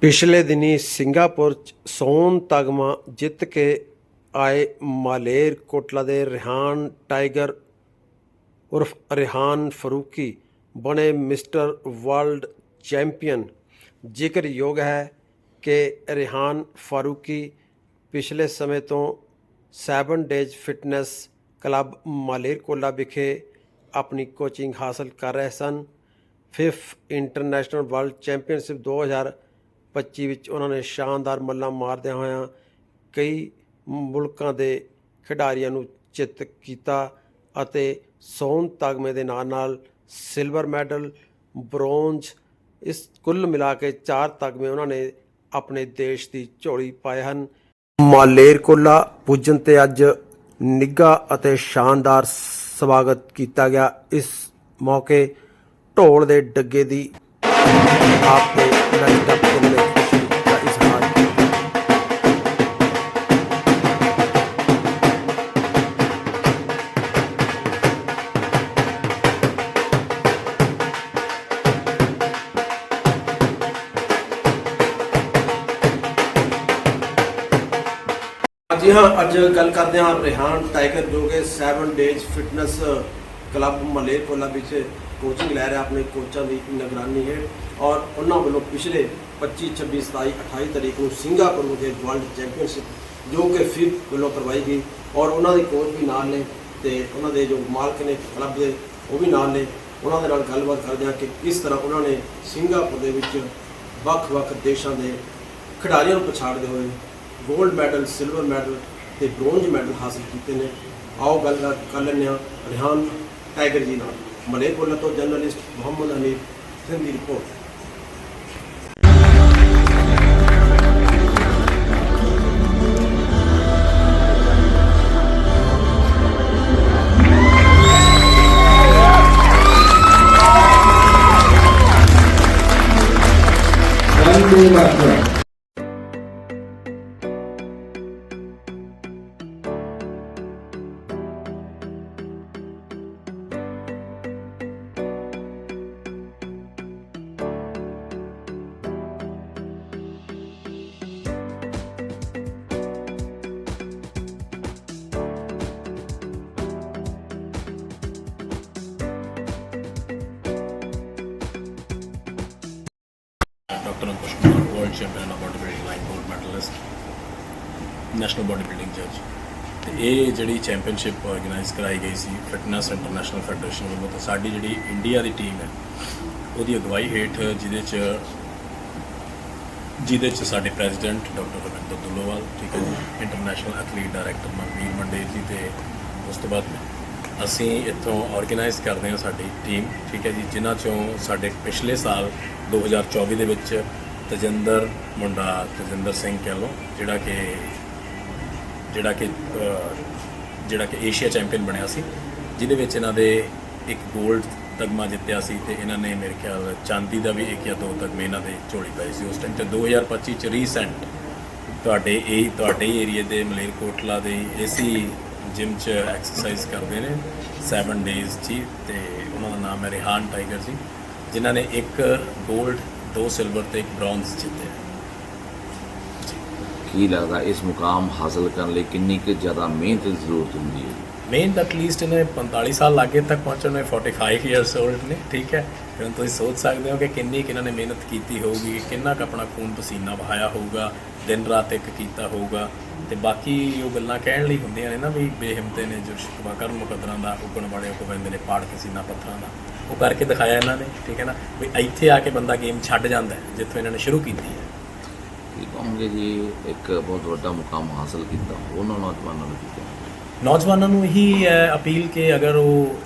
ਪਿਛਲੇ ਦਿਨੀ ਸਿੰਗਾਪੁਰ ਚ ਸੋਨ ਤਗਮਾ ਜਿੱਤ ਕੇ ਆਏ ਮਾਲੇਰ ਕੋਟਲਾ ਦੇ ਰਿਹਾਨ ਟਾਈਗਰ ਉਰਫ ਰਿਹਾਨ ਫਰੂਕੀ ਬਣੇ ਮਿਸਟਰ ਵਰਲਡ ਚੈਂਪੀਅਨ। ਜ਼ਿਕਰਯੋਗ ਹੈ ਕਿ ਰਿਹਾਨ ਫਾਰੂਕੀ ਪਿਛਲੇ ਸਮੇਂ ਤੋਂ 7 ਡੇਜ਼ ਫਿਟਨੈਸ ਕਲੱਬ ਮਾਲੇਰਕੋਲਾ ਵਿਖੇ ਆਪਣੀ ਕੋਚਿੰਗ ਹਾਸਲ ਕਰ ਰਹੇ ਸਨ। ਫਿਫ ਇੰਟਰਨੈਸ਼ਨਲ ਵਰਲਡ ਚੈਂਪੀਅਨਸ਼ਿਪ 2025 ਵਿੱਚ ਉਹਨਾਂ ਨੇ ਸ਼ਾਨਦਾਰ ਮੱਲਾਂ ਮਾਰਦਿਆਂ ਹੋਇਆਂ ਕਈ ਮੁਲਕਾਂ ਦੇ ਖਿਡਾਰੀਆਂ ਨੂੰ ਚਿੱਤ ਕੀਤਾ ਅਤੇ ਸੋਨ ਤਗਮੇ ਦੇ ਨਾਲ ਨਾਲ ਸਿਲਵਰ ਮੈਡਲ, ਬ੍ਰੋਂਜ, ਇਸ ਕੁੱਲ ਮਿਲਾ ਕੇ ਚਾਰ ਤਗਮੇ ਉਹਨਾਂ ਨੇ ਆਪਣੇ ਦੇਸ਼ ਦੀ ਝੋਲੀ ਪਾਏ ਹਨ। ਮਾਲੇਰਕੋਲਾ ਪੁੱਜਣ ਤੇ ਅੱਜ ਨਿੱਘਾ ਅਤੇ ਸ਼ਾਨਦਾਰ ਸਵਾਗਤ ਕੀਤਾ ਗਿਆ। ਇਸ ਮੌਕੇ ਢੋਲ ਦੇ ਡੱਗੇ ਦੀ ਆਪਨੇ ਨੱਚ ਟੱਪ ਜੀ ਹਾਂ, ਅੱਜ ਗੱਲ ਕਰਦੇ ਹਾਂ ਰਿਹਾਨ ਟਾਈਗਰ ਜੋ ਕਿ 7 ਡੇਜ਼ ਫਿਟਨੈਸ ਕਲੱਬ ਮਲੇਰਕੋਲਾ ਵਿੱਚ ਕੋਚਿੰਗ ਲੈ ਰਿਹਾ, ਆਪਣੇ ਕੋਚਾਂ ਦੀ ਨਿਗਰਾਨੀ ਹੈ ਔਰ ਉਹਨਾਂ ਵੱਲੋਂ ਪਿਛਲੇ 25 26 27 28 ਤਰੀਕ ਨੂੰ ਸਿੰਗਾਪੁਰ ਵਿਖੇ ਵਰਲਡ ਚੈਂਪੀਅਨਸ਼ਿਪ ਜੋ ਕਿ ਫਿਰ ਵੱਲੋਂ ਕਰਵਾਈ ਗਈ ਔਰ ਉਹਨਾਂ ਦੇ ਕੋਚ ਵੀ ਨਾਲ ਨੇ ਤੇ ਉਹਨਾਂ ਦੇ ਜੋ ਮਾਲਕ ਨੇ ਕਲੱਬ ਦੇ, ਉਹ ਵੀ ਨਾਲ ਨੇ। ਉਹਨਾਂ ਦੇ ਨਾਲ ਗੱਲਬਾਤ ਕਰਦੇ ਹਾਂ ਕਿ ਕਿਸ ਤਰ੍ਹਾਂ ਉਹਨਾਂ ਨੇ ਸਿੰਗਾਪੁਰ ਦੇ ਵਿੱਚ ਵੱਖ-ਵੱਖ ਦੇਸ਼ਾਂ ਦੇ ਖਿਡਾਰੀਆਂ ਨੂੰ ਪਛਾੜਦੇ ਹੋਏ 골ਡ ਮੈਡਲ ਸਿਲਵਰ ਮੈਡਲ ਤੇ ਬ੍ਰੌਂਜ ਮੈਡਲ ਹਾਸਲ ਕੀਤੇ ਨੇ। ਆਓ ਗੱਲ ਕਰ ਲੈਂਦੇ ਹਾਂ। ਰਿਹਾਨ ਟਾਈਗਰ ਜੀ ਨਾਲ। ਮਲੇਕੋਲਾ ਤੋਂ journalist Muhammad Hanif Singh the report. Vande Mataram. Dr. Ankush Kumar, world champion of bodybuilding line gold medalist national body building ਜੱਜ ਤੇ ਇਹ ਜਿਹੜੀ ਚੈਂਪੀਅਨਸ਼ਿਪ ਆਰਗੇਨਾਈਜ਼ ਕਰਾਈ ਗਈ ਸੀ ਫਿਟਨੈਸ ਇੰਟਰਨੈਸ਼ਨਲ ਫੈਡਰੇਸ਼ਨ ਵੱਲੋਂ ਤੇ ਸਾਡੀ ਜਿਹੜੀ ਇੰਡੀਆ ਦੀ ਟੀਮ ਹੈ ਉਹਦੀ ਅਗਵਾਈ ਹੇਠ ਜਿਹਦੇ ਚ ਜਿਹਦੇ ਚ ਸਾਡੇ ਪ੍ਰੈਜ਼ੀਡੈਂਟ ਡਾਕਟਰ ਰਵਿੰਦਰ ਦੁੱਲੋਵਾਲ ਠੀਕ ਹੈ ਜੀ international athlete director Manvir Mande ji ਤੇ ਉਸ ਤੋਂ ਬਾਅਦ ਅਸੀਂ ਇੱਥੋਂ ਆਰਗੇਨਾਈਜ਼ ਕਰਦੇ ਹਾਂ ਸਾਡੀ ਟੀਮ ਠੀਕ ਹੈ ਜੀ ਜਿਨ੍ਹਾਂ ਚੋਂ ਸਾਡੇ ਪਿਛਲੇ ਸਾਲ 2024 ਦੇ ਵਿੱਚ ਤਜਿੰਦਰ ਮੁੰਡਾ, ਤਜਿੰਦਰ ਸਿੰਘ ਕਹਿ ਲਓ, ਜਿਹੜਾ ਕਿ ਜਿਹੜਾ ਕਿ ਜਿਹੜਾ ਕਿ ਏਸ਼ੀਆ ਚੈਂਪੀਅਨ ਬਣਿਆ ਸੀ, ਜਿਹਦੇ ਵਿੱਚ ਇਹਨਾਂ ਦੇ ਇੱਕ 골ਡ ਤਗਮਾ ਜਿੱਤਿਆ ਸੀ ਤੇ ਇਹਨਾਂ ਨੇ ਮੇਰੇ ਖਿਆਲ ਚਾਂਦੀ ਦਾ ਵੀ ਇੱਕ ਜਾਂ ਦੋ ਤਗਮੇ ਇਹਨਾਂ ਦੇ ਝੋਲੀ ਪਾਈ ਸੀ ਉਸ ਟਾਈਮ ਤੇ 2025 ਚ ਰੀਸੈਂਟ ਤੁਹਾਡੇ ਇਹ ਤੁਹਾਡੇ ਏਰੀਆ ਦੇ ਮਲੇਰਕੋਟਲਾ ਦੇ ਏਸੀ ਜਿਮ ਚ ਐਕਸਰਸਾਈਜ਼ ਕਰਦੇ ਨੇ 7 ਡੇਜ਼ ਜੀ, ਤੇ ਉਹਨਾਂ ਦਾ ਨਾਮ ਹੈ ਰਿਹਾਨ ਟਾਈਗਰ ਜੀ, ਜਿਨ੍ਹਾਂ ਨੇ ਇੱਕ 골ਡ ਦੋ ਸਿਲਵਰ ਤੇ ਇੱਕ ਬ੍ਰੌਂਜ਼ ਜਿੱਤੇ ਕੀ ਲੱਗਦਾ ਇਸ ਮੁਕਾਮ ਹਾਸਲ ਕਰਨ ਲਈ ਕਿੰਨੀ ਕੁ ਜ਼ਿਆਦਾ ਮਿਹਨਤ ਦੀ ਜ਼ਰੂਰਤ ਹੁੰਦੀ ਹੈ ਮੇਨ ਐਟਲੀਸਟ ਇਹਨੇ 45 ਸਾਲ ਲਾਗੇ ਤੱਕ ਪਹੁੰਚਣ ਨੂੰ ਇਹ 45 ਇਅਰਸ 올ਡ ਨੇ ਠੀਕ ਹੈ ਫਿਰ ਤੁਸੀਂ ਸੋਚ ਸਕਦੇ ਹੋ ਕਿ ਕਿੰਨੀ ਕਿ ਇਹਨਾਂ ਨੇ ਮਿਹਨਤ ਕੀਤੀ ਹੋਊਗੀ ਕਿੰਨਾ ਕੁ ਆਪਣਾ ਖੂਨ ਪਸੀਨਾ ਵਹਾਇਆ ਹੋਊਗਾ ਦਿਨ ਰਾਤ ਇੱਕ ਕੀਤਾ ਹੋਊਗਾ ਤੇ ਬਾਕੀ ਉਹ ਗੱਲਾਂ ਕਹਿਣ ਲਈ ਹੁੰਦੀਆਂ ਨੇ ਨਾ ਵੀ ਬੇਹਿੰਮਤੇ ਨੇ ਜੋ ਸ਼ਿਕਵਾ ਕਰਨ ਮੁਕੱਦਰਾਂ ਦਾ ਉਗਣ ਵਾਲੇ ਉਹ ਕਹਿੰਦੇ ਨੇ ਪਾੜ ਕੇ ਸੀਨਾ ਪੱਥਰਾਂ ਦਾ ਉਹ ਕਰਕੇ ਦਿਖਾਇਆ ਇਹਨਾਂ ਨੇ ਠੀਕ ਹੈ ਨਾ? ਵੀ ਇੱਥੇ ਆ ਕੇ ਬੰਦਾ ਗੇਮ ਛੱਡ ਜਾਂਦਾ ਹੈ, ਜਿੱਥੋਂ ਇਹਨਾਂ ਨੇ ਸ਼ੁਰੂ ਕੀਤੀ ਹੈ। ਕੀ ਕਹੋਗੇ ਜੀ ਇੱਕ ਬਹੁਤ ਵੱਡਾ ਮੁਕਾਮ ਹਾਸਲ ਕੀਤਾ ਉਹਨਾਂ ਨੌਜਵਾਨਾਂ ਨੂੰ ਕੀ ਕਹੋਗੇ ਨੌਜਵਾਨਾਂ ਨੂੰ ਇਹੀ ਹੈ ਅਪੀਲ ਕਿ ਅਗਰ ਉਹ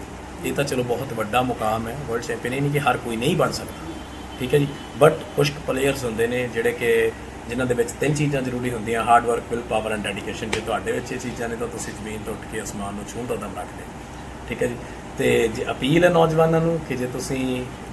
ਇਹ ਤਾਂ ਚਲੋ ਬਹੁਤ ਵੱਡਾ ਮੁਕਾਮ ਹੈ ਵਰਲਡ ਚੈਂਪੀਅਨ ਇਹ ਨਹੀਂ ਕਿ ਹਰ ਕੋਈ ਨਹੀਂ ਬਣ ਸਕਦਾ ਠੀਕ ਹੈ ਜੀ? ਬਟ ਕੁਝ ਪਲੇਅਰਸ ਹੁੰਦੇ ਨੇ ਜਿਹੜੇ ਕਿ ਜਿਨ੍ਹਾਂ ਦੇ ਵਿੱਚ ਤਿੰਨ ਚੀਜ਼ਾਂ ਜ਼ਰੂਰੀ ਹੁੰਦੀਆਂ hard work will power and dedication ਜੇ ਤੁਹਾਡੇ ਵਿੱਚ ਇਹ ਚੀਜ਼ਾਂ ਨੇ ਤਾਂ ਤੁਸੀਂ ਜ਼ਮੀਨ ਤੋਂ ਉੱਠ ਕੇ ਅਸਮਾਨ ਨੂੰ ਛੂਹਣ ਦਾ ਦਮ ਰੱਖਦੇ ਹੋ। ਠੀਕ ਹੈ ਜੀ? ਤੇ ਜੇ ਅਪੀਲ ਹੈ ਨੌਜਵਾਨਾਂ ਨੂੰ ਕਿ ਜੇ ਤੁਸੀਂ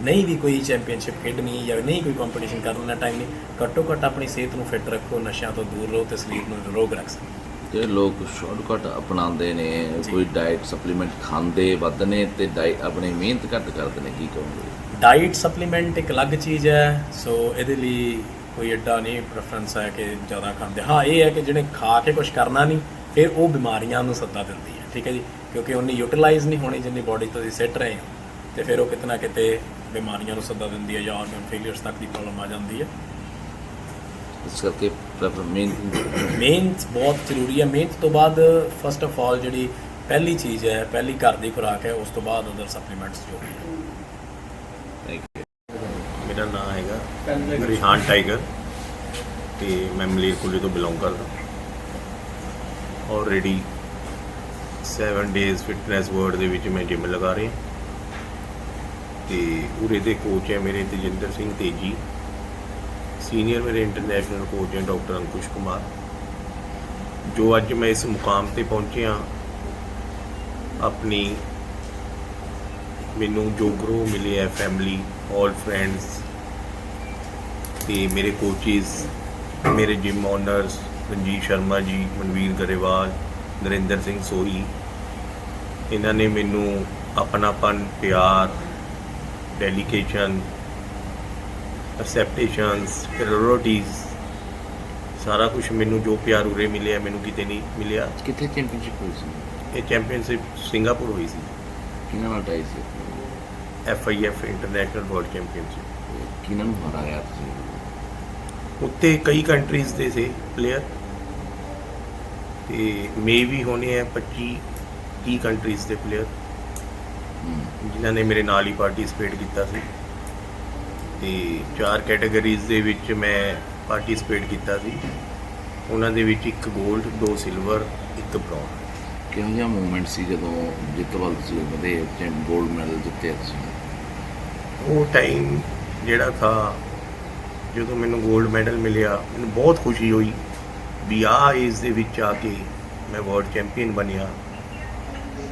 ਨਹੀਂ ਵੀ ਕੋਈ ਚੈਂਪੀਅਨਸ਼ਿਪ ਖੇਡਣੀ ਜਾਂ ਨਹੀਂ ਕੋਈ ਕੰਪੀਟੀਸ਼ਨ ਕਰਨਾ ਟਾਈਮ ਨਹੀਂ ਘੱਟੋ ਘੱਟ ਆਪਣੀ ਸਿਹਤ ਨੂੰ ਫਿੱਟ ਰੱਖੋ ਨਸ਼ਿਆਂ ਤੋਂ ਦੂਰ ਰਹੋ ਤੇ ਸਰੀਰ ਨੂੰ ਨਿਰੋਗ ਰੱਖ ਸਕੋ। ਜਿਹੜੇ ਲੋਕ ਸ਼ਾਰਟਕਟ ਅਪਣਾਉਂਦੇ ਨੇ ਕੋਈ ਡਾਈਟ ਸਪਲੀਮੈਂਟ ਖਾਂਦੇ ਵੱਧ ਨੇ ਤੇ ਡਾਈਟ ਆਪਣੀ ਮਿਹਨਤ ਘੱਟ ਕਰਦੇ ਨੇ ਕੀ ਕਹੋਗੇ? ਡਾਈਟ ਸਪਲੀਮੈਂਟ ਇੱਕ ਅਲੱਗ ਚੀਜ਼ ਹੈ ਸੋ ਇਹਦੇ ਲਈ ਕੋਈ ਐਡਾ ਨਹੀਂ ਪ੍ਰੈਫਰੈਂਸ ਹੈ ਕਿ ਜ਼ਿਆਦਾ ਖਾਂਦੇ। ਹਾਂ ਇਹ ਹੈ ਕਿ ਜਿਹੜੇ ਖਾ ਕੇ ਕੁਝ ਕਰਨਾ ਨਹੀਂ ਫਿਰ ਉਹ ਬਿਮਾਰੀਆਂ ਨੂੰ ਸੱਦਾ ਦਿੰਦੀ ਹੈ ਠੀਕ ਹੈ ਜੀ? ਕਿਉਂਕਿ ਉਹਨੇ ਯੂਟਿਲਾਈਜ਼ ਨਹੀਂ ਹੋਣੀ ਜਿੰਨੀ ਬਾਡੀ ਤੁਸੀਂ ਸਿੱਟ ਰਹੇ ਹੋ। ਤੇ ਫਿਰ ਉਹ ਕਿਤੇ ਨਾ ਕਿਤੇ ਬਿਮਾਰੀਆਂ ਨੂੰ ਸੱਦਾ ਦਿੰਦੀ ਹੈ ਜਾਂ ਆਰਗਨ ਫੇਲਿਅਰਸ ਤੱਕ ਦੀ ਪ੍ਰੋਬਲਮ ਆ ਜਾਂਦੀ ਹੈ। ਇਸ ਕਰਕੇ ਮਿਹਨਤ ਮਿਹਨਤ ਬਹੁਤ ਜ਼ਰੂਰੀ ਹੈ। ਮਿਹਨਤ ਤੋਂ ਬਾਅਦ ਫਸਟ ਆਫ ਆਲ ਜਿਹੜੀ ਪਹਿਲੀ ਚੀਜ਼ ਹੈ ਪਹਿਲੀ ਘਰ ਦੀ ਖੁਰਾਕ ਹੈ ਉਸ ਤੋਂ ਬਾਅਦ ਅਦਰ ਸਪਲੀਮੈਂਟਸ ਜੋ ਮੇਰਾ ਨਾਮ ਹੈਗਾ ਰਿਹਾਨ ਟਾਈਗਰ ਤੇ ਮੈਂ ਮਲੇਰਕੋਟਲੇ ਤੋਂ ਬਿਲੋਂਗ ਕਰਦਾ। ਆਲਰੇਡੀ 7 ਡੇਜ਼ ਫਿਟਨੈਸ ਵਰਲਡ ਦੇ ਵਿੱਚ ਮੈਂ ਜਿਮ ਲਗਾ ਰਿਹਾ। ਤੇ ਉਰੇ ਦੇ ਕੋਚ ਹੈ ਮੇਰੇ ਤੇਜਿੰਦਰ ਸਿੰਘ ਤੇਜੀ। ਸੀਨੀਅਰ ਮੇਰੇ ਇੰਟਰਨੈਸ਼ਨਲ ਕੋਚ ਹੈ ਡਾਕਟਰ ਅੰਕੁਸ਼ ਕੁਮਾਰ। ਜੋ ਅੱਜ ਮੈਂ ਇਸ ਮੁਕਾਮ ਤੇ ਪਹੁੰਚਿਆ ਆਪਣੀ ਮੈਨੂੰ ਜੋ ਗਰੋ ਮਿਲੇ ਹੈ ਫੈਮਿਲੀ ਆਲ ਫਰੈਂਡਸ ਤੇ ਮੇਰੇ ਕੋਚਿਸ ਮੇਰੇ ਜਿਮ ਓਨਰਸ ਰਣਜੀਤ ਸ਼ਰਮਾ ਜੀ, ਮਨਵੀਰ ਗਰੇਵਾਲ ਨਰਿੰਦਰ ਸਿੰਘ ਸੋਹੀ ਇਹਨਾਂ ਨੇ ਮੈਨੂੰ ਆਪਣਾਪਨ ਪਿਆਰ ਡੈਡੀਕੇਸ਼ਨ ਅਸੈਪਟੇਸ਼ਨਸ ਪ੍ਰਾਇੋਰਟੀਜ਼ ਸਾਰਾ ਕੁਝ ਮੈਨੂੰ ਜੋ ਪਿਆਰ ਉਰੇ ਮਿਲਿਆ ਮੈਨੂੰ ਕਿਤੇ ਨਹੀਂ ਮਿਲਿਆ। ਕਿੱਥੇ ਚੈਂਪੀਅਨਸ਼ਿਪ ਹੋਈ ਸੀ? ਇਹ ਚੈਂਪੀਅਨਸ਼ਿਪ ਸਿੰਗਾਪੁਰ ਹੋਈ ਸੀ। ਕਿਹਨਾਂ ਨਾਲ tie C? F I F international world championship. ਕਿਹਨਾਂ ਨੂੰ ਹਰਾਇਆ ਤੁਸੀਂ? ਉੱਤੇ ਕਈ ਕੰਟਰੀਜ਼ ਦੇ ਸੀ ਪਲੇਅਰ ਤੇ ਮੇ ਵੀ ਹੋਣੇ ਆ 25 30 ਕੰਟਰੀਜ਼ ਦੇ ਪਲੇਅਰ ਜਿਨ੍ਹਾਂ ਨੇ ਮੇਰੇ ਨਾਲ ਹੀ ਪਾਰਟਿਸਿਪੇਟ ਕੀਤਾ ਸੀ। ਤੇ ਚਾਰ ਕੈਟਾਗਰੀਜ਼ ਦੇ ਵਿੱਚ ਮੈਂ ਪਾਰਟਿਸਿਪੇਟ ਕੀਤਾ ਸੀ। ਉਹਨਾਂ ਦੇ ਵਿੱਚ ਇੱਕ 골ਡ ਦੋ ਸਿਲਵਰ ਇੱਕ ਬ੍ਰੌਂਜ਼ ਕਿਹੋ ਜਿਹਾ ਮੂਮੈਂਟ ਸੀ ਜਦੋਂ ਜਿੱਤ ਵੱਲ ਤੁਸੀਂ ਵਧੇ ਤੇ 골ਡ ਮੈਡਲ ਜਿੱਤੇ ਤੁਸੀਂ? ਉਹ ਟਾਈਮ ਜਿਹੜਾ ਥਾ ਜਦੋਂ ਮੈਨੂੰ 골ਡ ਮੈਡਲ ਮਿਲਿਆ ਮੈਨੂੰ ਬਹੁਤ ਖੁਸ਼ੀ ਹੋਈ। ਵੀ ਆਹ ਏਜ ਦੇ ਵਿੱਚ ਆ ਕੇ ਮੈਂ ਵਰਲਡ ਚੈਂਪੀਅਨ ਬਣਿਆ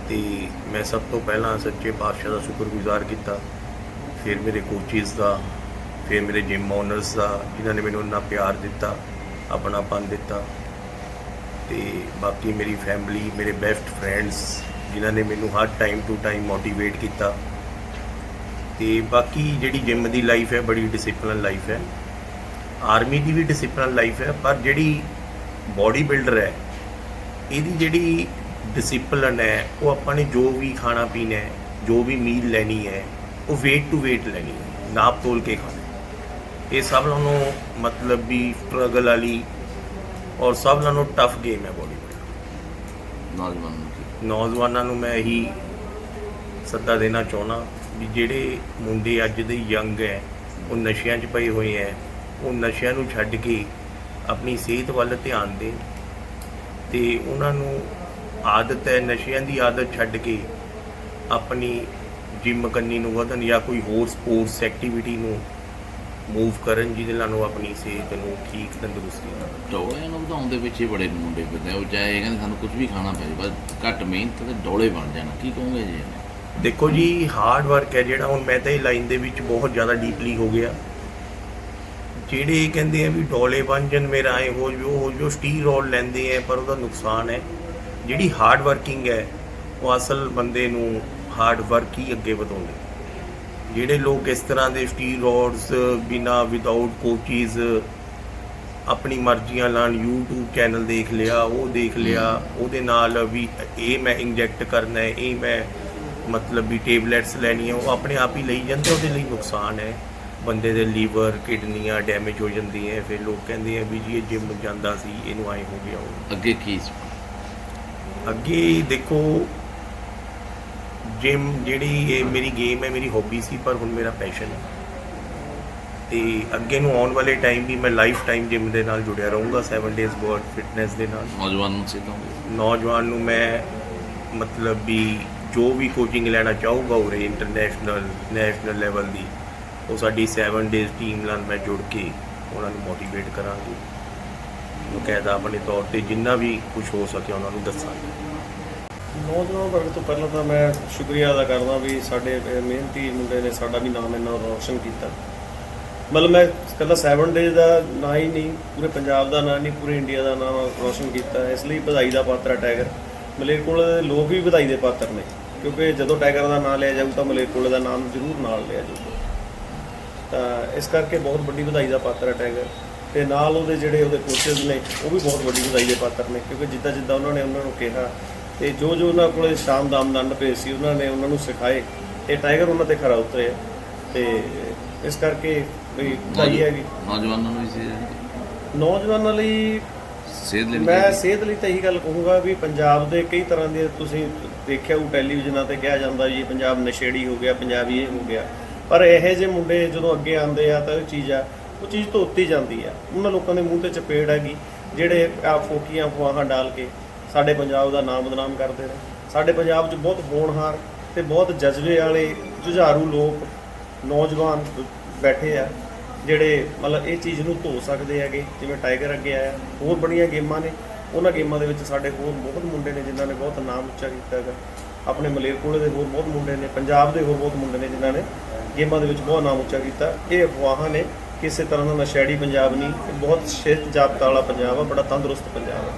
ਤੇ ਮੈਂ ਸਭ ਤੋਂ ਪਹਿਲਾਂ ਸੱਚੇ ਪਾਤਸ਼ਾਹ ਦਾ ਸ਼ੁਕਰਗੁਜ਼ਾਰ ਕੀਤਾ। ਫਿਰ ਮੇਰੇ ਕੋਚਿਸ ਦਾ, ਫਿਰ ਮੇਰੇ ਜਿਮ ਓਨਰਸ ਦਾ, ਜਿਨ੍ਹਾਂ ਨੇ ਮੈਨੂੰ ਇੰਨਾ ਪਿਆਰ ਦਿੱਤਾ, ਆਪਣਾਪਨ ਦਿੱਤਾ। ਤੇ ਬਾਕੀ ਮੇਰੀ ਫੈਮਿਲੀ ਮੇਰੇ ਬੈਸਟ ਫਰੈਂਡਸ ਜਿਨ੍ਹਾਂ ਨੇ ਮੈਨੂੰ ਹਰ ਟਾਈਮ ਟੂ ਟਾਈਮ ਮੋਟੀਵੇਟ ਕੀਤਾ। ਤੇ ਬਾਕੀ ਜਿਹੜੀ ਜਿਮ ਦੀ ਲਾਈਫ ਹੈ, ਬੜੀ ਡਿਸਪਲਿਨ ਲਾਈਫ ਹੈ। ਆਰਮੀ ਦੀ ਵੀ ਡਿਸਪਲਿਨ ਲਾਈਫ ਹੈ, ਪਰ ਜਿਹੜੀ ਬਾਡੀ ਬਿਲਡਰ ਹੈ ਇਹਦੀ ਜਿਹੜੀ ਡਿਸਪਲਿਨ ਹੈ ਉਹ ਆਪਾਂ ਨੇ ਜੋ ਵੀ ਖਾਣਾ ਪੀਣਾ ਹੈ ਜੋ ਵੀ ਮੀਲ ਲੈਣੀ ਹੈ ਉਹ weight ਟੂ weight ਲੈਣੀ ਹੈ ਨਾਪ ਤੋਲ ਕੇ ਖਾਣਾ। ਇਹ ਸਭ ਨਾਲੋਂ ਮਤਲਬ ਵੀ ਸਟਰਗਲ ਵਾਲੀ ਔਰ ਸਭ ਨਾਲੋਂ ਟਫ ਗੇਮ ਹੈ ਬਾਡੀ ਨੌਜਵਾਨਾਂ ਨੂੰ ਨੌਜਵਾਨਾਂ ਨੂੰ ਮੈਂ ਇਹੀ ਸੱਦਾ ਦੇਣਾ ਚਾਹੁੰਦਾ ਵੀ ਜਿਹੜੇ ਮੁੰਡੇ ਅੱਜ ਦੇ ਯੰਗ ਹੈ ਉਹ ਨਸ਼ਿਆਂ 'ਚ ਪਏ ਹੋਏ ਹੈ ਉਹ ਨਸ਼ਿਆਂ ਨੂੰ ਛੱਡ ਕੇ ਆਪਣੀ ਸਿਹਤ ਵੱਲ ਧਿਆਨ ਦੇਣ ਤੇ ਉਹਨਾਂ ਨੂੰ ਆਦਤ ਹੈ ਨਸ਼ਿਆਂ ਦੀ ਆਦਤ ਛੱਡ ਕੇ ਆਪਣੀ ਜਿਮ ਕਰਨੀ ਨੂੰ ਵਧਣ ਜਾਂ ਕੋਈ ਹੋਰ ਸਪੋਰਟਸ ਐਕਟੀਵਿਟੀ ਨੂੰ ਮੂਵ ਕਰਨ ਜਿਹਦੇ ਨਾਲ ਉਹ ਆਪਣੀ ਸਿਹਤ ਨੂੰ ਠੀਕ ਤੰਦਰੁਸਤੀ ਨਾਲ ਡੋਲਿਆਂ ਨੂੰ ਵਧਾਉਣ ਦੇ ਵਿੱਚ ਹੀ ਬੜੇ ਮੁੰਡੇ ਆ। ਉਹ ਚਾਹੇ ਇਹ ਕਹਿੰਦੇ ਸਾਨੂੰ ਕੁਝ ਵੀ ਖਾਣਾ ਪੈ ਬਸ ਘੱਟ ਮਿਹਨਤ ਤੇ ਡੋਲੇ ਬਣ ਜਾਣਾ। ਕੀ ਕਹੋਗੇ ਜੀ? ਦੇਖੋ ਜੀ ਹਾਰਡ ਵਰਕ ਹੈ ਜਿਹੜਾ। ਹੁਣ ਮੈਂ ਤਾਂ ਇਹ ਲਾਈਨ ਦੇ ਵਿੱਚ ਬਹੁਤ ਜ਼ਿਆਦਾ ਡੀਪਲੀ ਹੋ ਗਿਆ। ਜਿਹੜੇ ਇਹ ਕਹਿੰਦੇ ਆ ਵੀ ਡੋਲੇ ਬਣ ਜਾਣ ਮੇਰਾ ਐ ਹੋ ਜੋ ਹੋ ਜੋ ਸਟੀਰੋਇਡ ਲੈਂਦੇ ਆ, ਪਰ ਉਹਦਾ ਨੁਕਸਾਨ ਹੈ। ਜਿਹੜੀ ਹਾਰਡ ਵਰਕਿੰਗ ਹੈ, ਉਹ ਅਸਲ ਬੰਦੇ ਨੂੰ ਹਾਰਡ ਵਰਕ ਹੀ ਅੱਗੇ ਵਧਾਉਂਦੇ ਜਿਹੜੇ ਲੋਕ ਇਸ ਤਰ੍ਹਾਂ ਦੇ ਸਟੀਰੋਇਡਸ ਬਿਨਾ ਵਿਦਆਊਟ ਕੋਚਿਸ ਆਪਣੀ ਮਰਜ਼ੀਆਂ ਨਾਲ YouTube ਚੈਨਲ ਦੇਖ ਲਿਆ, ਉਹ ਦੇਖ ਲਿਆ, ਉਹਦੇ ਨਾਲ ਵੀ ਇਹ ਮੈਂ ਇੰਜੈਕਟ ਕਰਨਾ ਹੈ, ਇਹ ਮੈਂ ਮਤਲਬ ਵੀ ਟੇਬਲੇਟਸ ਲੈਣੀਆਂ, ਉਹ ਆਪਣੇ ਆਪ ਹੀ ਲਈ ਜਾਂਦੇ ਉਹਦੇ ਲਈ ਨੁਕਸਾਨ ਹੈ। ਬੰਦੇ ਦੇ ਲੀਵਰ ਕਿਡਨੀਆਂ ਡੈਮੇਜ ਹੋ ਜਾਂਦੀਆਂ ਫਿਰ ਲੋਕ ਕਹਿੰਦੇ ਆ ਵੀ ਜੀ ਇਹ ਜਿਮ ਜਾਂਦਾ ਸੀ ਇਹਨੂੰ ਐ ਹੋ ਗਿਆ। ਉਹ ਅੱਗੇ ਕੀ ਅੱਗੇ ਦੇਖੋ ਜਿਮ ਜਿਹੜੀ ਇਹ ਮੇਰੀ ਗੇਮ ਹੈ ਮੇਰੀ ਹੌਬੀ ਸੀ ਪਰ ਹੁਣ ਮੇਰਾ ਪੈਸ਼ਨ ਹੈ। ਤੇ ਅੱਗੇ ਨੂੰ ਆਉਣ ਵਾਲੇ ਟਾਈਮ ਵੀ ਮੈਂ ਲਾਈਫ ਟਾਈਮ ਜਿਮ ਦੇ ਨਾਲ ਜੁੜਿਆ ਰਹੂੰਗਾ 7 ਡੇਜ਼ ਵਰਡ ਫਿਟਨੈਸ ਦੇ ਨਾਲ। ਨੌਜਵਾਨ ਨੂੰ ਸਿੱਖਾਂਗੇ। ਨੌਜਵਾਨ ਨੂੰ ਮੈਂ ਮਤਲਬ ਵੀ ਜੋ ਵੀ ਕੋਚਿੰਗ ਲੈਣਾ ਚਾਹੂਗਾ ਉਰੇ ਇੰਟਰਨੈਸ਼ਨਲ ਨੈਸ਼ਨਲ ਲੈਵਲ ਦੀ ਉਹ ਸਾਡੀ 7 ਡੇਜ਼ ਟੀਮ ਨਾਲ ਮੈਂ ਜੁੜ ਕੇ ਉਹਨਾਂ ਨੂੰ ਮੋਟੀਵੇਟ ਕਰਾਂਗੇ। ਬਕਾਇਦਾ ਆਪਣੇ ਤੌਰ ਤੇ ਜਿੰਨਾ ਵੀ ਕੁਝ ਹੋ ਸਕੇ ਉਹਨਾਂ ਨੂੰ ਦੱਸਾਂਗੇ। ਨੌਜਵਾਨ ਵਰਗ ਤੋਂ ਪਹਿਲਾਂ ਤਾਂ ਮੈਂ ਸ਼ੁਕਰੀਆ ਅਦਾ ਕਰਦਾ ਵੀ ਸਾਡੇ ਮਿਹਨਤੀ ਮੁੰਡੇ ਨੇ ਸਾਡਾ ਵੀ ਨਾਮ ਇੰਨਾ ਰੌਸ਼ਨ ਕੀਤਾ। ਮਤਲਬ ਮੈਂ ਇਕੱਲਾ 7 ਡੇਜ਼ ਦਾ ਨਾਂ ਹੀ ਨਹੀਂ, ਪੂਰੇ ਪੰਜਾਬ ਦਾ ਨਾਂ ਨਹੀਂ, ਪੂਰੇ ਇੰਡੀਆ ਦਾ ਨਾਮ ਰੌਸ਼ਨ ਕੀਤਾ। ਇਸ ਲਈ ਵਧਾਈ ਦਾ ਪਾਤਰ ਹੈ ਟਾਈਗਰ। ਮਲੇਰਕੋਟਲਾ ਦੇ ਲੋਕ ਵੀ ਵਧਾਈ ਦੇ ਪਾਤਰ ਨੇ, ਕਿਉਂਕਿ ਜਦੋਂ ਟਾਈਗਰ ਦਾ ਨਾਮ ਲਿਆ ਜਾਊ ਤਾਂ ਮਲੇਰਕੋਟਲਾ ਦਾ ਨਾਮ ਜ਼ਰੂਰ ਨਾਲ ਲਿਆ ਜਾਊਗਾ। ਤਾਂ ਇਸ ਕਰਕੇ ਬਹੁਤ ਵੱਡੀ ਵਧਾਈ ਦਾ ਪਾਤਰ ਹੈ ਟਾਈਗਰ। ਤੇ ਨਾਲ ਉਹਦੇ ਜਿਹੜੇ ਉਹਦੇ ਕੋਚਸ ਨੇ ਉਹ ਵੀ ਬਹੁਤ ਵੱਡੀ ਵਧਾਈ ਦੇ ਪਾਤਰ ਨੇ ਕਿਉਂਕਿ ਜਿੱਦਾਂ ਜਿੱਦਾਂ ਉਹਨਾਂ ਨੇ ਉਹਨਾਂ ਨੂੰ ਕਿਹਾ ਤੇ ਜੋ ਜੋ ਉਹਨਾਂ ਕੋਲੇ ਸ਼ਾਮ ਦਾਮ ਦੰਡ ਪਏ ਸੀ ਉਹਨਾਂ ਨੇ ਉਹਨਾਂ ਨੂੰ ਸਿਖਾਏ ਤੇ ਟਾਈਗਰ ਉਹਨਾਂ ਤੇ ਖਰਾ ਉਤਰਿਆ। ਤੇ ਇਸ ਕਰਕੇ ਵੀ ਵਧਾਈ ਹੈਗੀ। ਨੌਜਵਾਨਾਂ ਨੂੰ ਵੀ ਸਿਹਤ ਨੌਜਵਾਨਾਂ ਲਈ ਸਿਹਤ ਲੈਣੀ ਮੈਂ। ਸਿਹਤ ਲਈ ਤਾਂ ਇਹੀ ਗੱਲ ਕਹੂੰਗਾ ਵੀ ਪੰਜਾਬ ਦੇ ਕਈ ਤਰ੍ਹਾਂ ਦੇ ਤੁਸੀਂ ਦੇਖਿਆ ਉਹ ਟੈਲੀਵਿਜ਼ਨਾਂ ਤੇ ਕਿਹਾ ਜਾਂਦਾ ਜੀ ਪੰਜਾਬ ਨਸ਼ੇੜੀ ਹੋ ਗਿਆ ਪੰਜਾਬੀ ਇਹ ਹੋ ਗਿਆ। ਪਰ ਇਹੋ ਜਿਹੇ ਮੁੰਡੇ ਜਦੋਂ ਅੱਗੇ ਆਉਂਦੇ ਆ ਤਾਂ ਉਹ ਚੀਜ਼ ਆ, ਉਹ ਚੀਜ਼ ਧੋਤੀ ਜਾਂਦੀ ਆ। ਉਹਨਾਂ ਲੋਕਾਂ ਦੇ ਮੂੰਹ ਤੇ ਚਪੇੜ ਹੈਗੀ, ਜਿਹੜੇ ਆ ਫੋਕੀਆਂ ਫੁਆਹਾਂ ਡਾਲ ਕੇ ਸਾਡੇ ਪੰਜਾਬ ਦਾ ਨਾਮ ਬਦਨਾਮ ਕਰਦੇ ਨੇ। ਸਾਡੇ ਪੰਜਾਬ 'ਚ ਬਹੁਤ ਹੋਣਹਾਰ ਤੇ ਬਹੁਤ ਜਜ਼ਬੇ ਵਾਲੇ ਜੁਝਾਰੂ ਲੋਕ, ਨੌਜਵਾਨ ਬੈਠੇ ਆ, ਜਿਹੜੇ ਮਤਲਬ ਇਹ ਚੀਜ਼ ਨੂੰ ਧੋ ਸਕਦੇ ਹੈਗੇ, ਜਿਵੇਂ ਟਾਈਗਰ ਅੱਗੇ ਆਇਆ, ਹੋਰ ਬੜੀਆਂ ਗੇਮਾਂ ਨੇ। ਉਹਨਾਂ ਗੇਮਾਂ ਦੇ ਵਿੱਚ ਸਾਡੇ ਹੋਰ ਬਹੁਤ ਮੁੰਡੇ ਨੇ ਜਿਨ੍ਹਾਂ ਨੇ ਬਹੁਤ ਨਾਮ ਉੱਚਾ ਕੀਤਾ ਹੈਗਾ। ਆਪਣੇ ਮਲੇਰਕੋਲੇ ਦੇ ਹੋਰ ਬਹੁਤ ਮੁੰਡੇ ਨੇ, ਪੰਜਾਬ ਦੇ ਹੋਰ ਬਹੁਤ ਮੁੰਡੇ ਨੇ ਜਿਨ੍ਹਾਂ ਨੇ ਗੇਮਾਂ ਦੇ ਵਿੱਚ ਬਹੁਤ ਨਾਮ ਉੱਚਾ ਕੀਤਾ। ਇਹ ਅਫਵਾਹਾਂ ਨੇ ਕਿਸੇ ਤਰ੍ਹਾਂ ਦਾ ਨਸ਼ੇੜੀ ਪੰਜਾਬ ਨਹੀਂ, ਇਹ ਬਹੁਤ ਸਿਹਤ ਜਾਬਤਾ ਵਾਲਾ ਪੰਜਾਬ ਆ, ਬੜਾ ਤੰਦਰੁਸਤ ਪੰਜਾਬ ਆ।